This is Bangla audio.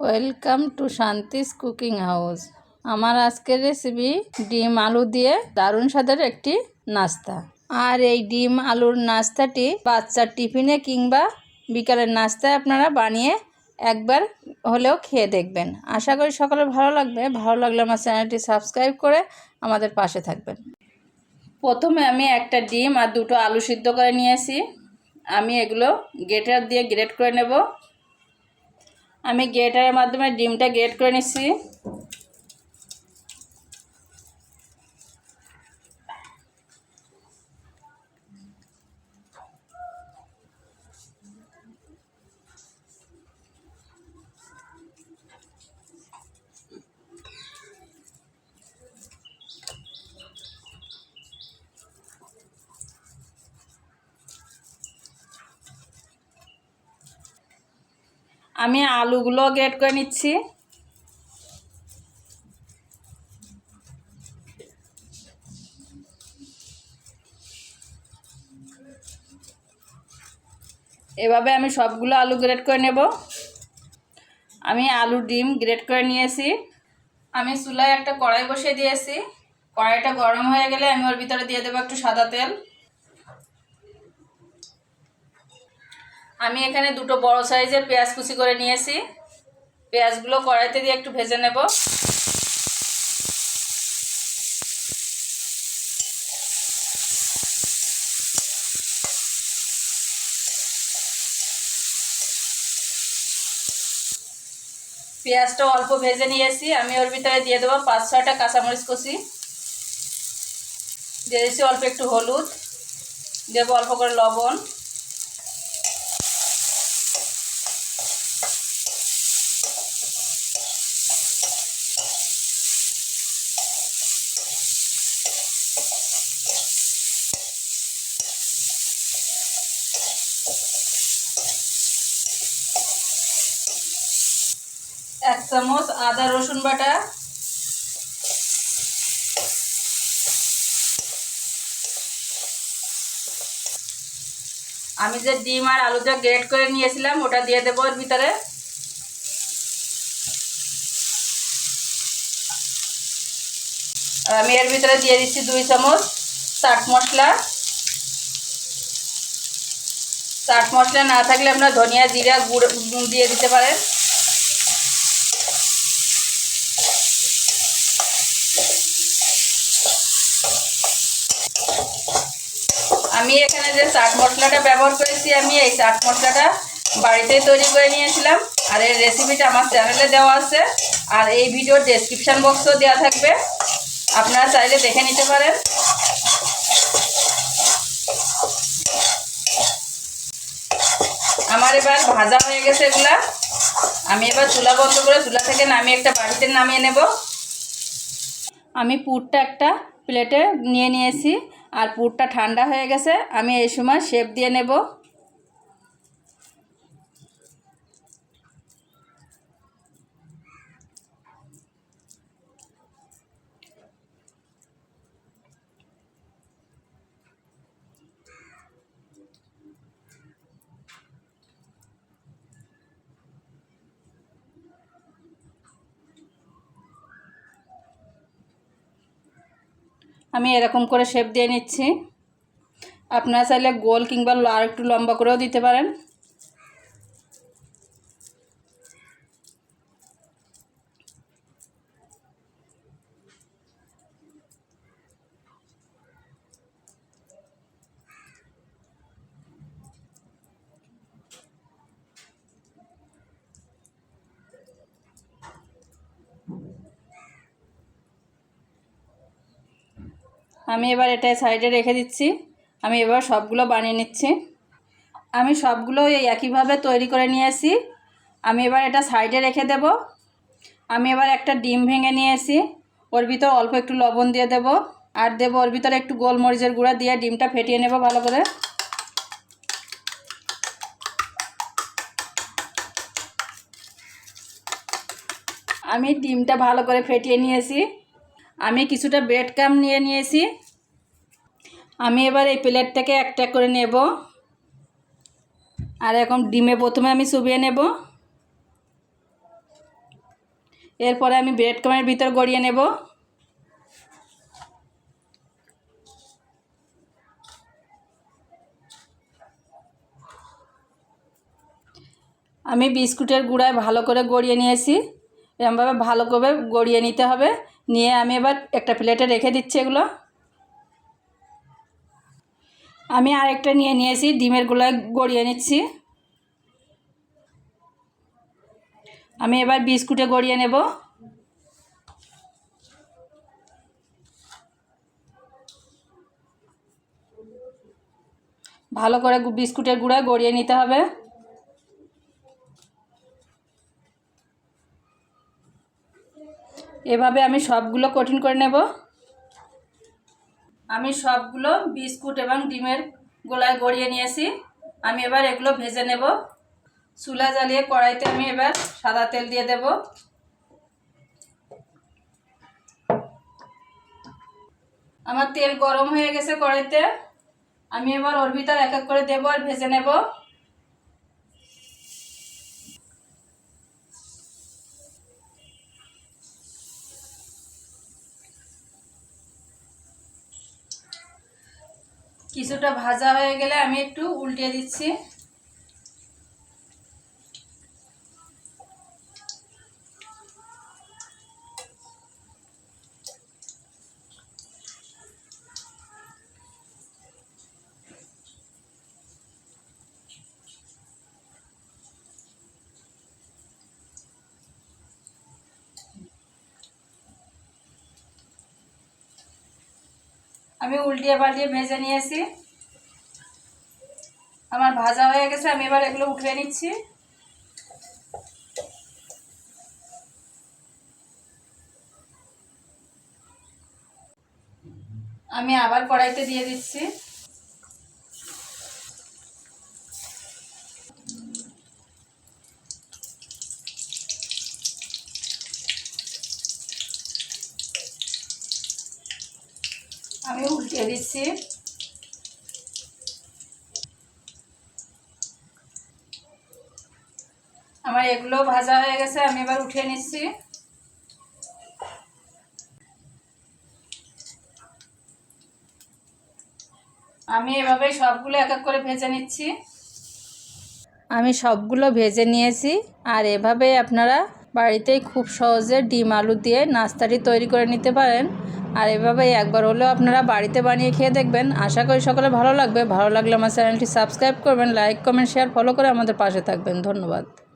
Welcome to Shanti's cooking house. আমার আজকের রেসিপি ডিম আলু দিয়ে দারুণ স্বাদের একটি নাস্তা। আর এই ডিম আলুর নাস্তাটি বাচ্চার টিফিনে কিংবা বিকালের নাস্তায় আপনারা বানিয়ে একবার হলেও খেয়ে দেখবেন। আশা করি সকলের ভালো লাগবে। ভালো লাগলে আমার চ্যানেলটি সাবস্ক্রাইব করে আমাদের পাশে থাকবেন। প্রথমে আমি একটা ডিম আর দুটো আলু সিদ্ধ করে নিয়েছি। আমি এগুলো গ্রেটার দিয়ে গ্রেট করে নেব। আমি গ্রেটারের মাধ্যমে ডিমটা গ্রেট করে নিচ্ছি। আমি আলুগুলো গ্রেট করে নিচ্ছি। এভাবে আমি সবগুলো আলু গ্রেট করে নেব। আমি আলু ডিম গ্রেট করে নিয়েছি। আমি চুলায় একটা কড়াই বসিয়ে দিয়েছি। কড়াইটা গরম হয়ে গেলে আমি ওর ভিতরে দিয়ে দেবো একটু সাদা তেল। আমি এখানে দুটো বড় সাইজের পেঁয়াজ কুচি করে নিয়েছি। পেঁয়াজগুলো কড়াইতে দিয়ে একটু ভেজে নেব। পেঁয়াজটা অল্প ভেজে নিয়েছি। আমি ওর ভিতরে দিয়ে দেবো পাঁচ ছয়টা কাঁচামরিচ কষি দিয়ে দিচ্ছি অল্প একটু হলুদ। দেবো অল্প করে লবণ। এক চামচ আদা রসুন বাটা। আমি যে ডিম আর আলুটা গ্রেট করে নিয়েছিলাম, ওটা দিয়ে দেবো ওর ভিতরে। আমি এর ভিতরে দিয়ে দিচ্ছি দুই চামচ চাট মশলা। চাট মশলা না থাকলে আপনার ধনিয়া, জিরা, গুঁড়ো দিয়ে দিতে পারেন। আমি এখানে যে চাট মশলাটা ব্যবহার করেছি, আমি এই চাট মশলাটা বাড়িতেই তৈরি করে নিয়েছিলাম। আর এই রেসিপিটা আমার চ্যানেলে দেওয়া আছে। আর এই ভিডিওর ডেসক্রিপশান বক্সও দেওয়া থাকবে। আপনারা চাইলে দেখে নিতে পারেন। আমার এবার ভাজা হয়ে গেছে এগুলা। আমি এবার চুলা বন্ধ করে চুলা থেকে নামিয়ে একটা বাড়িতে নামিয়ে নেব। আমি পুরটা একটা প্লেটে নিয়ে নিয়েছি, আর পুরটা ঠান্ডা হয়ে গেছে। আমি এই সময় শেপ দিয়ে নেব। আমি এরকম করে শেপ দিয়ে নিচ্ছি। আপনারা চাইলে গোল কিংবা আর একটু লম্বা করেও দিতে পারেন। আমি এবার এটা সাইডে রেখে দিচ্ছি। আমি এবার সবগুলো বানিয়ে নিচ্ছি। আমি সবগুলো এই একইভাবে তৈরি করে নিয়েছি আমি এবার এটা সাইডে রেখে দেব। আমি এবার একটা ডিম ভেঙে নিয়েছি ওর ভিতর অল্প একটু লবণ দিয়ে দেব। আর দেব ওর ভিতরে একটু গোলমরিচের গুঁড়া দিয়ে ডিমটা ফেটিয়ে নেব ভালো করে। আমি ডিমটা ভালো করে ফেটিয়ে নিয়েছি আমি কিছুটা ব্রেড ক্রাম নিয়ে নিয়েছি। আমি এবার এই প্লেটটাকে একটা করে নেব। আর এখন ডিমে প্রথমে আমি চুবিয়ে নেব। এরপরে আমি ব্রেড ক্রামের ভিতর গড়িয়ে নেব। আমি বিস্কুটের গুঁড়ায় ভালো করে গড়িয়ে নিয়েছি। এরমভাবে ভালো করে গড়িয়ে নিতে হবে। নিয়ে আমি এবার একটা প্লেটে রেখে দিচ্ছি এগুলো। আমি আরেকটা নিয়ে নিয়েছি, ডিমের গুঁড়ায় গড়িয়ে নিচ্ছি। আমি এবার বিস্কুটে গড়িয়ে নেব। ভালো করে বিস্কুটের গুঁড়ায় গড়িয়ে নিতে হবে। এভাবে আমি সবগুলো কঠিন করে নেব। আমি সবগুলো বিস্কুট এবং ডিমের গোলায় গড়িয়ে নিয়েছি। আমি এবার এগুলো ভেজে নেব। চুলা জ্বালিয়ে কড়াইতে আমি এবার সাদা তেল দিয়ে দেব। আমার তেল গরম হয়ে গেছে কড়াইতে। আমি এবার ওর ভিতর এক এক করে দেবো আর ভেজে নেব। কিছুটা ভাজা হয়ে গেলে আমি একটু উল্টে দিচ্ছি। আমি উল্টিয়ে পাল্টিয়ে ভেজে নিয়েছি। আমার ভাজা হয়ে গেছে, আমি এবার এগুলো উঠিয়ে নিচ্ছি। আমি আবার কড়াইতে দিয়ে দিচ্ছি। আমি উল্টিয়ে দিচ্ছি। আমার এগুলো ভাজা হয়ে গেছে, আমি এবার উঠিয়ে নিচ্ছি। আমি এভাবে সবগুলো এক এক করে ভেজে নিচ্ছি। আমি সবগুলো ভেজে নিয়েছি, আর এভাবে আপনারা বাড়িতেই খুব সহজে ডিম আলু দিয়ে নাস্তাটি তৈরি করে নিতে পারেন। আর এভাবেই একবার হলেও আপনারা বাড়িতে বানিয়ে খেয়ে দেখবেন। আশা করি সকলে ভালো লাগবে। ভালো লাগলে আমার চ্যানেলটি সাবস্ক্রাইব করবেন, লাইক, কমেন্ট, শেয়ার, ফলো করে আমাদের পাশে থাকবেন। ধন্যবাদ।